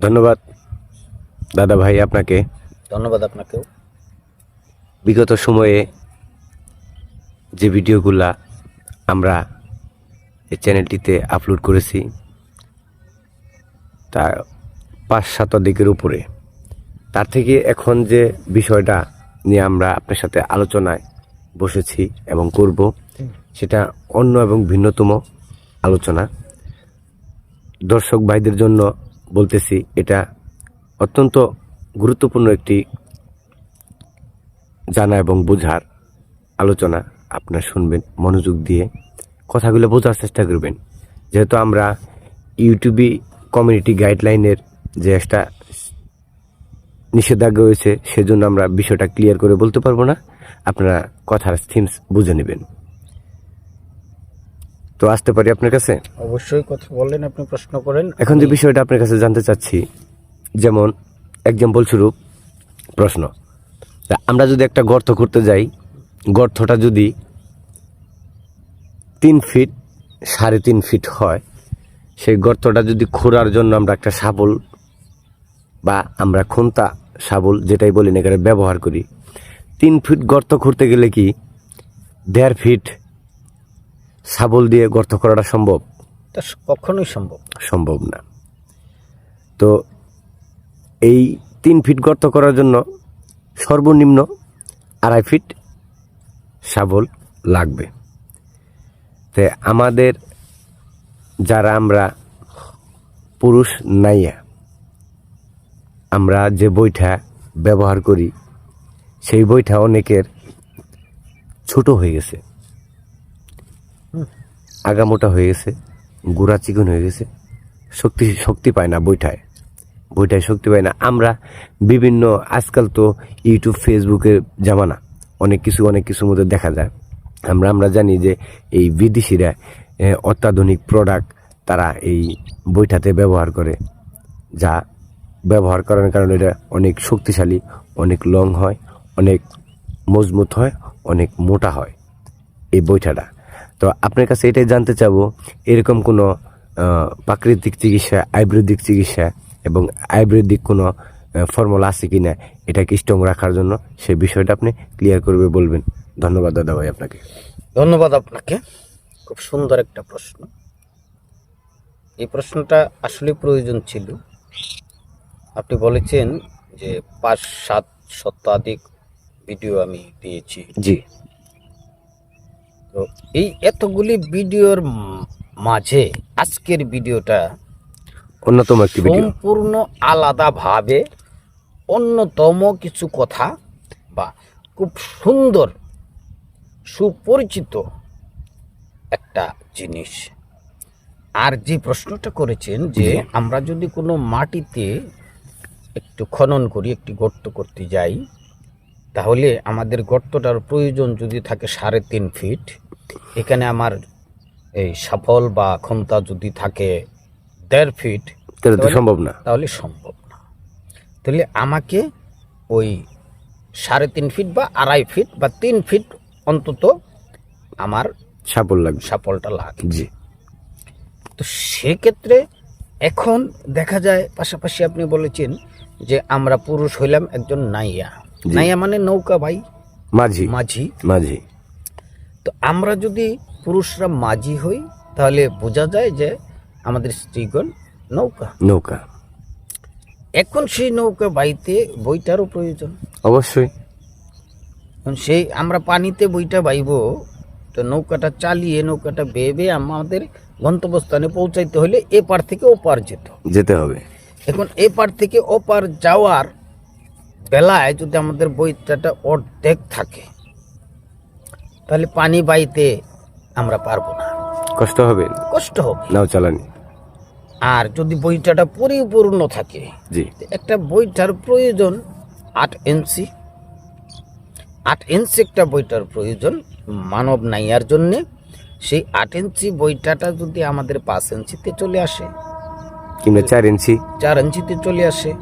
ধন্যবাদ। দাদা ভাই আপনাকে। ধন্যবাদ আপনাকেও। বিগত সময়ে যে ভিডিওগুলা আমরা এই চ্যানেলটিতে আপলোড করেছি তা পাঁচ শতাধিকের উপরে তার থেকে এখন যে বিষয়টা নিয়ে আমরা আপনার সাথে আলোচনায় বসেছি এবং করব সেটা অন্য এবং ভিন্নতম আলোচনা। দর্শক ভাইদের জন্য বলতেছি, এটা অত্যন্ত গুরুত্বপূর্ণ একটি জানা এবং বোঝার আলোচনা। আপনার শুনবেন মনোযোগ দিয়ে কথাগুলো বোঝার চেষ্টা করবেন। যেহেতু আমরা ইউটিউবে কমিউনিটি গাইডলাইনের যে একটা নিষেধাজ্ঞা রয়েছে, সেজন্য আমরা বিষয়টা ক্লিয়ার করে বলতে পারব না। আপনারা কথার থিমস বুঝে নেবেন। তো আসতে পারি আপনার কাছে? অবশ্যই কথা বললেন আপনি প্রশ্ন করেন। এখন যে বিষয়টা আপনার কাছে জানতে চাচ্ছি যেমন এক্সাম্পল স্বরূপ প্রশ্ন। আমরা যদি একটা গর্ত করতে যাই গর্তটা যদি তিন ফিট সাড়ে তিন ফিট হয় সেই গর্তটা যদি খোঁড়ার জন্য আমরা একটা শাবল বা আমরা খুন্তা শাবল যেটাই বলি না এখানে ব্যবহার করি। তিন ফিট গর্ত খুঁড়তে গেলে কি দেড় ফিট শাবল দিয়ে গর্ত করাটা সম্ভব? তা কখনোই সম্ভব সম্ভব না। তো এই তিন ফিট গর্ত করার জন্য সর্বনিম্ন আড়াই ফিট শাবল লাগবে। তে আমাদের যারা আমরা পুরুষ নাইয়া আমরা যে বইটা ব্যবহার করি সেই বইটা অনেকের ছোট হয়ে গেছে। আগামোটা হয়ে গেছে, গুড়া চিকন হয়ে গেছে, শক্তি শক্তি পায় না বইটায় বইটায় শক্তি পায় না। আমরা বিভিন্ন, আজকাল তো ইউটিউব ফেসবুকের জামানা, অনেক কিছু, অনেক কিছুর মধ্যে দেখা যায়। আমরা আমরা জানি যে এই বিদেশিরা অত্যাধুনিক প্রোডাক্ট তারা এই বইটাতে ব্যবহার করে, যা ব্যবহার করার কারণে এটা অনেক শক্তিশালী, অনেক লং হয়, অনেক মজবুত হয়, অনেক মোটা হয়। এই বৈঠাটা তো আপনার কাছে এটাই জানতে চাবো এরকম কোনো প্রাকৃতিক চিকিৎসা আয়ুর্বেদিক চিকিৎসা এবং আয়ুর্বেদিক কোনো ফর্মুলা আছে কিনা এটাকে স্ট্রং রাখার জন্য সেই বিষয়টা আপনি ক্লিয়ার করবে বলবেন। ধন্যবাদ দাদা ভাই আপনাকে। ধন্যবাদ আপনাকে। খুব সুন্দর একটা প্রশ্ন। এই প্রশ্নটা আসলে প্রয়োজন ছিল। আপনি বলেছেন যে পাঁচ সাত শতাধিক ভিডিও আমি দিয়েছি। জি। তো এই এতগুলি ভিডিওর মাঝে আজকের ভিডিওটা অন্যতম একটি ভিডিও। সম্পূর্ণ আলাদাভাবে অন্যতম কিছু কথা বা খুব সুন্দর সুপরিচিত একটা জিনিস। আর যে প্রশ্নটা করেছেন যে আমরা যদি কোনো মাটিতে একটু খনন করি একটি গর্ত করতে যাই তাহলে আমাদের গর্তটার প্রয়োজন যদি থাকে সাড়ে তিন ফিট এখানে আমার এই সফল বা ক্ষমতা যদি থাকে দেড় ফিট সম্ভব না। তাহলে সম্ভব না। তাহলে আমাকে ওই সাড়ে তিন ফিট বা আড়াই ফিট বা তিন ফিট অন্তত আমার সাফল লাগবে। সাপলটা লাগে। জি। তো সেক্ষেত্রে এখন দেখা যায় পাশাপাশি আপনি বলেছেন যে আমরা পুরুষ হইলাম একজন নাইয়া। নাইয়া মানে নৌকা ভাই। মাঝি। মাঝি। মাঝি। তো আমরা যদি পুরুষরা মাঝি হই তাহলে বোঝা যায় যে আমাদের স্ত্রীগণ নৌকা। নৌকা। এখন সেই নৌকা বাইতে বইটারও প্রয়োজন। অবশ্যই। সেই আমরা পানিতে বইটা বাইব তো নৌকাটা চালিয়ে নৌকাটা বেয়ে বেয়ে আমাদের গন্তব্যস্থানে পৌঁছাইতে হলে এপার থেকে ওপার যেত যেতে হবে। এখন এপার থেকে ওপার যাওয়ার বেলায় যদি আমাদের বইটাটা অর্ধেক থাকে তাহলে পানি বাইতে আমরা পারব না। কষ্ট হবে? কষ্ট হবে। নাও চালানি। আর যদি বইটাটা পরিপূর্ণ থাকে জি। একটা বইটার প্রয়োজন আট ইঞ্চি। আট ইঞ্চি একটা বইটার প্রয়োজন মানব নাইয়ার জন্যে। সেই আট ইঞ্চি বইটাটা যদি আমাদের পাঁচ ইঞ্চিতে চলে আসে কিংবা চার ইঞ্চি। চার ইঞ্চিতে চলে আসে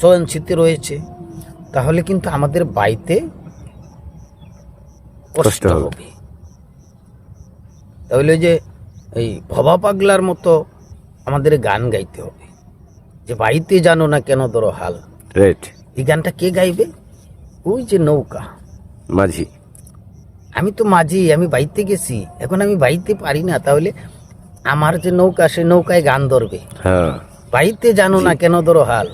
ছ ইঞ্চিতে রয়েছে তাহলে কিন্তু আমাদের বাইতে কষ্ট হবে। তাহলে যে এই ভবা পাগলার মতো আমাদের গান গাইতে হবে। যে বাড়িতে জানো না কেন ধরো হাল। রাইট এই গানটা কে গাইবে? ওই যে নৌকা। মাঝি। আমি তো মাঝি আমি বাইতে গেছি। এখন আমি বাইতে পারি না তাহলে আমার যে নৌকা সে নৌকায় গান ধরবে। হ্যাঁ। বাইতে জানো না কেন ধরো হাল।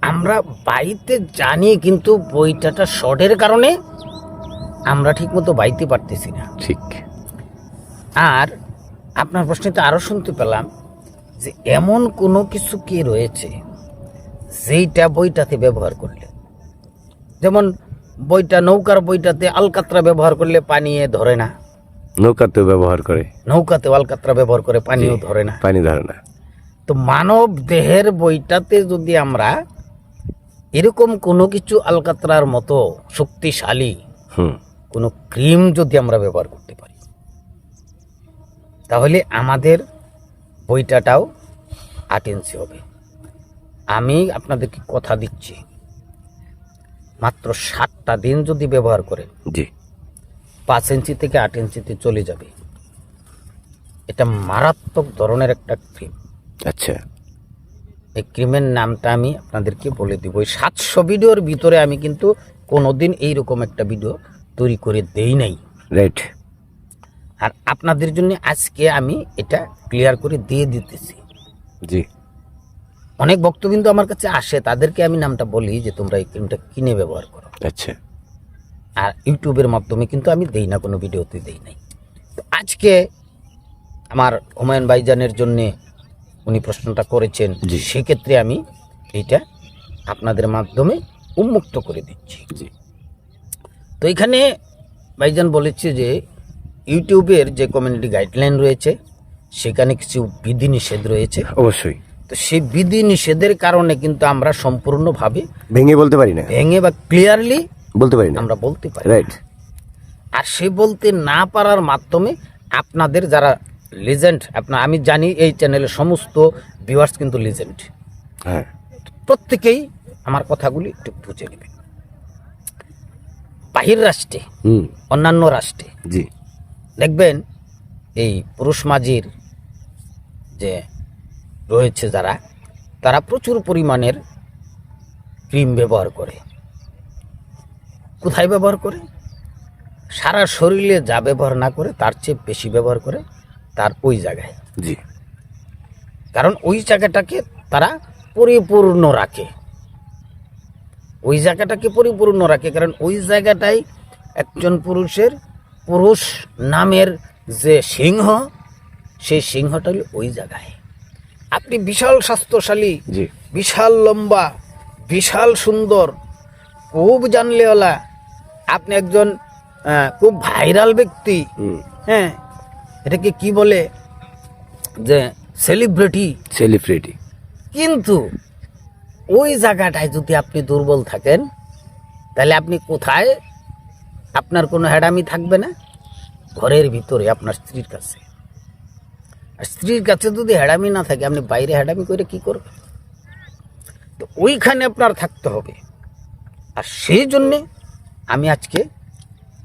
আমরা বাইতে জানি কিন্তু বইটাটা শর্টের কারণে আমরা ঠিকমতো বাইতে পারতেছি না। ঠিক। আর আপনার প্রশ্নটা আরও শুনতে পেলাম যে এমন কোনো কিছু কি রয়েছে যেইটা বইটাতে ব্যবহার করলে? যেমন বইটা নৌকার বইটাতে আলকাতরা ব্যবহার করলে পানিয়ে ধরে না। নৌকাতেও ব্যবহার করে। নৌকাতে আলকাতরা ব্যবহার করে পানিও ধরে না। পানি ধরে না। তো মানব দেহের বইটাতে যদি আমরা এরকম কোনো কিছু আলকাতরার মতো শক্তিশালী হুম। কোনো ক্রিম যদি আমরা ব্যবহার করতে পারি তাহলে আমাদের বইটাটাও আট ইঞ্চি হবে। আমি আপনাদেরকে কথা দিচ্ছি মাত্র সাতটা দিন যদি ব্যবহার করেন জি। পাঁচ ইঞ্চি থেকে আট ইঞ্চিতে চলে যাবে। এটা মারাত্মক ধরনের একটা ক্রিম। আচ্ছা। এই ক্রিমের নামটা আমি আপনাদেরকে বলে দিব। ওই সাতশো ভিডিওর ভিতরে আমি কিন্তু কোনোদিন এইরকম একটা ভিডিও তৈরি করে দেই নাই। রাইট আর আপনাদের জন্য আজকে আমি এটা ক্লিয়ার করে দিয়ে দিতেছি। জি। অনেক ভক্তবিন্দু আমার কাছে আসে তাদেরকে আমি নামটা বলি যে তোমরা এই ক্রিমটা কিনে ব্যবহার করো। আচ্ছা। আর ইউটিউবের মাধ্যমে কিন্তু আমি দেই না কোনো ভিডিওতে দেই নাই। তো আজকে আমার হুমায়ুন ভাইজানের জন্য উনি প্রশ্নটা করেছেন। সেক্ষেত্রে আমি এটা আপনাদের মাধ্যমে উন্মুক্ত করে দিচ্ছি। তো এখানে ভাইজান বলেছে যে ইউটিউবের যে কমিউনিটি গাইডলাইন রয়েছে সেখানে কিছু বিধিনিষেধ রয়েছে। অবশ্যই। তো সেই বিধি নিষেধের কারণে কিন্তু আমরা সম্পূর্ণভাবে ভেঙে বলতে পারি না। ভেঙে বা ক্লিয়ারলি বলতে পারি না। আমরা বলতে পারি রাইট আর সে বলতে না পারার মাধ্যমে আপনাদের যারা লিজেন্ড আপনার আমি জানি এই চ্যানেলের সমস্ত ভিউয়ার্স কিন্তু লিজেন্ড হ্যাঁ। প্রত্যেকেই আমার কথাগুলি একটু বুঝে নেবে বাহির রাষ্ট্রে অন্যান্য রাষ্ট্রে জি। দেখবেন এই পুরুষ মাঝির যে রয়েছে যারা তারা প্রচুর পরিমাণের ক্রিম ব্যবহার করে। কোথায় ব্যবহার করে? সারা শরীরে যা ব্যবহার না করে তার চেয়ে বেশি ব্যবহার করে। তার ওই জায়গায়। জি। কারণ ওই জায়গাটাকে তারা পরিপূর্ণ রাখে। ওই জায়গাটাকে পরিপূর্ণ রাখে কারণ ওই জায়গাটাই একজন পুরুষের পুরুষ নামের যে সিংহ সেই সিংহটা হলো ওই জায়গায়। আপনি বিশাল স্বাস্থ্যশালী বিশাল লম্বা বিশাল সুন্দর খুব জানলেওয়ালা আপনি একজন খুব ভাইরাল ব্যক্তি হ্যাঁ এটাকে কি বলে? যে সেলিব্রিটি সেলিব্রিটি কিন্তু ওই জায়গাটায় যদি আপনি দুর্বল থাকেন তাহলে আপনি কোথায়? আপনার কোনো হ্যাডামি থাকবে না। ঘরের ভিতরে আপনার স্ত্রীর কাছে। আর স্ত্রীর কাছে যদি হ্যাডামি না থাকে আপনি বাইরে হ্যাডামি করে কি করবেন? তো ওইখানে আপনার থাকতে হবে। আর সেই জন্যে আমি আজকে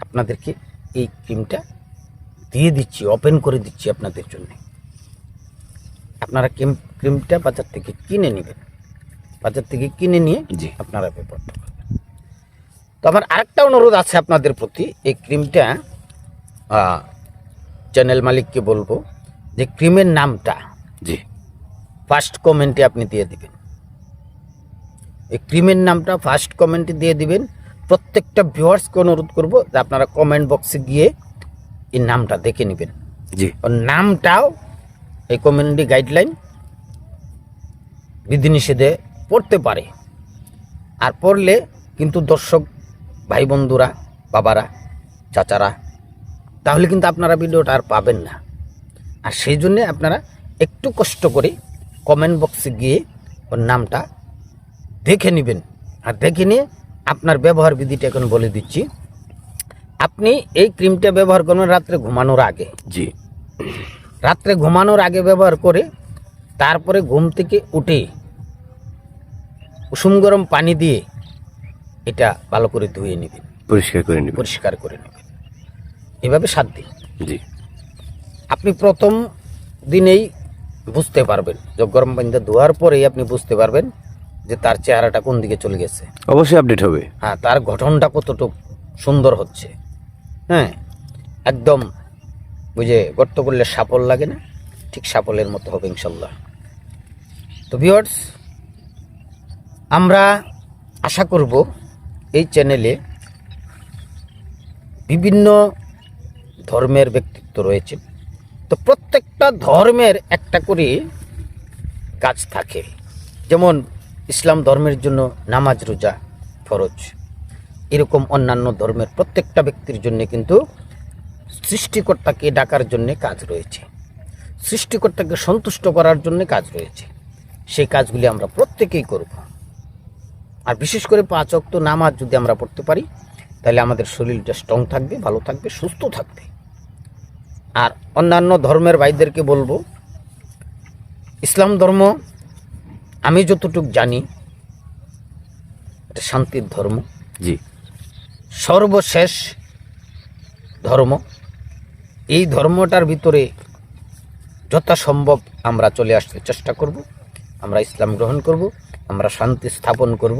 আপনাদেরকে এই ক্রিমটা দিয়ে দিচ্ছি ওপেন করে দিচ্ছি আপনাদের জন্য। আপনারা ক্রিম ক্রিমটা বাজার থেকে কিনে নেবেন। বাজার থেকে কিনে নিয়ে জি। আপনারা ব্যবহারটা করবেন। তো আমার আরেকটা অনুরোধ আছে আপনাদের প্রতি এই ক্রিমটা চ্যানেল মালিককে বলব যে ক্রিমের নামটা জি। ফার্স্ট কমেন্টে আপনি দিয়ে দিবেন। এই ক্রিমের নামটা ফার্স্ট কমেন্টে দিয়ে দিবেন। প্রত্যেকটা ভিউয়ার্সকে অনুরোধ করব যে আপনারা কমেন্ট বক্সে গিয়ে এই নামটা দেখে নেবেন। জি। ওর নামটাও এই কমিউনিটি গাইডলাইন বিধিনিষেধে পড়তে পারে। আর পড়লে কিন্তু দর্শক ভাই বন্ধুরা বাবারা চাচারা তাহলে কিন্তু আপনারা ভিডিওটা আর পাবেন না। আর সেই জন্যে আপনারা একটু কষ্ট করে কমেন্ট বক্সে গিয়ে ওর নামটা দেখে নেবেন। আর দেখে নিয়ে আপনার ব্যবহার বিধিটা এখন বলে দিচ্ছি। আপনি এই ক্রিমটা ব্যবহার করবেন রাত্রে ঘুমানোর আগে। জি। রাত্রে ঘুমানোর আগে ব্যবহার করে তারপরে ঘুম থেকে উঠে উষুম গরম পানি দিয়ে এটা ভালো করে ধুয়ে নেবেন। পরিষ্কার করে নিব পরিষ্কার করে নেবেন। এভাবে সাত দিন। জি। আপনি প্রথম দিনেই বুঝতে পারবেন যে গরম পানিতে ধোয়ার পরেই আপনি বুঝতে পারবেন যে তার চেহারাটা কোন দিকে চলে গেছে। অবশ্যই আপডেট হবে। হ্যাঁ তার গঠনটা কতটুকু সুন্দর হচ্ছে। হ্যাঁ একদম বুঝে গর্ত করলে সাপল লাগে না, ঠিক সাপলের মতো হবে ইনশাল্লাহ। তো ভিওর্স আমরা আশা করব এই চ্যানেলে বিভিন্ন ধর্মের ব্যক্তিত্ব রয়েছে। তো প্রত্যেকটা ধর্মের একটা করে কাজ থাকে। যেমন ইসলাম ধর্মের জন্য নামাজ, রোজা, ফরজ। এরকম অন্যান্য ধর্মের প্রত্যেকটা ব্যক্তির জন্য কিন্তু সৃষ্টিকর্তাকে ডাকার জন্য কাজ রয়েছে। সৃষ্টিকর্তাকে সন্তুষ্ট করার জন্য কাজ রয়েছে। সেই কাজগুলি আমরা প্রত্যেকেই করব। আর বিশেষ করে পাঁচ অক্ত নামাজ যদি আমরা পড়তে পারি, তাহলে আমাদের শরীরটা স্ট্রং থাকবে, ভালো থাকবে, সুস্থ থাকবে। আর অন্যান্য ধর্মের ভাইদেরকে বলব, ইসলাম ধর্ম, আমি যতটুকু জানি, এটা শান্তির ধর্ম। জি। সর্বশেষ ধর্ম। এই ধর্মটার ভিতরে যথাসম্ভব আমরা চলে আসতে চেষ্টা করব। আমরা ইসলাম গ্রহণ করব, আমরা শান্তি স্থাপন করব,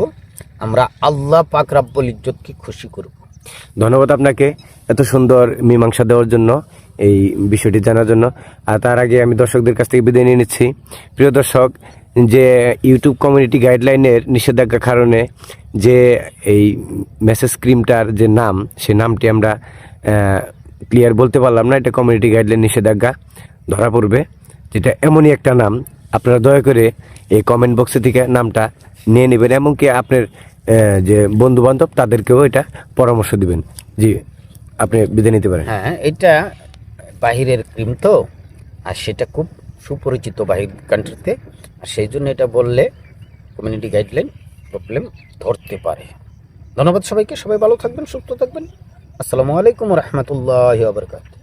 আমরা আল্লাহ পাক রাব্বুল ইজ্জতকে খুশি করব। ধন্যবাদ আপনাকে এত সুন্দর মীমাংসা দেওয়ার জন্য এই বিষয়টি জানার জন্য। আর তার আগে আমি দর্শকদের কাছ থেকে বিদায় নিয়ে নিচ্ছি। প্রিয় দর্শক যে ইউটিউব কমিউনিটি গাইডলাইনের নিষেধাজ্ঞার কারণে যে এই মেসেজ ক্রিমটার যে নাম সে নামটি আমরা ক্লিয়ার বলতে পারলাম না, এটা কমিউনিটি গাইডলাইন নিষেধাজ্ঞা ধরা পড়বে। যেটা এমনই একটা নাম, আপনারা দয়া করে এই কমেন্ট বক্সে থেকে নামটা নিয়ে নেবেন, এমনকি আপনার যে বন্ধু বান্ধব তাদেরকেও এটা পরামর্শ দিবেন। জি, আপনি বিদায় নিতে পারেন। হ্যাঁ এটা বাহিরের ক্রিম তো, আর সেটা খুব সুপরিচিত বাহির কান্ট্রিতে আর সেই জন্য এটা বললে কমিউনিটি গাইডলাইন প্রবলেম ধরতে পারে। ধন্যবাদ সবাইকে, সবাই ভালো থাকবেন, সুস্থ থাকবেন। আসসালামু আলাইকুম রহমতুল্লাহ আবরকাত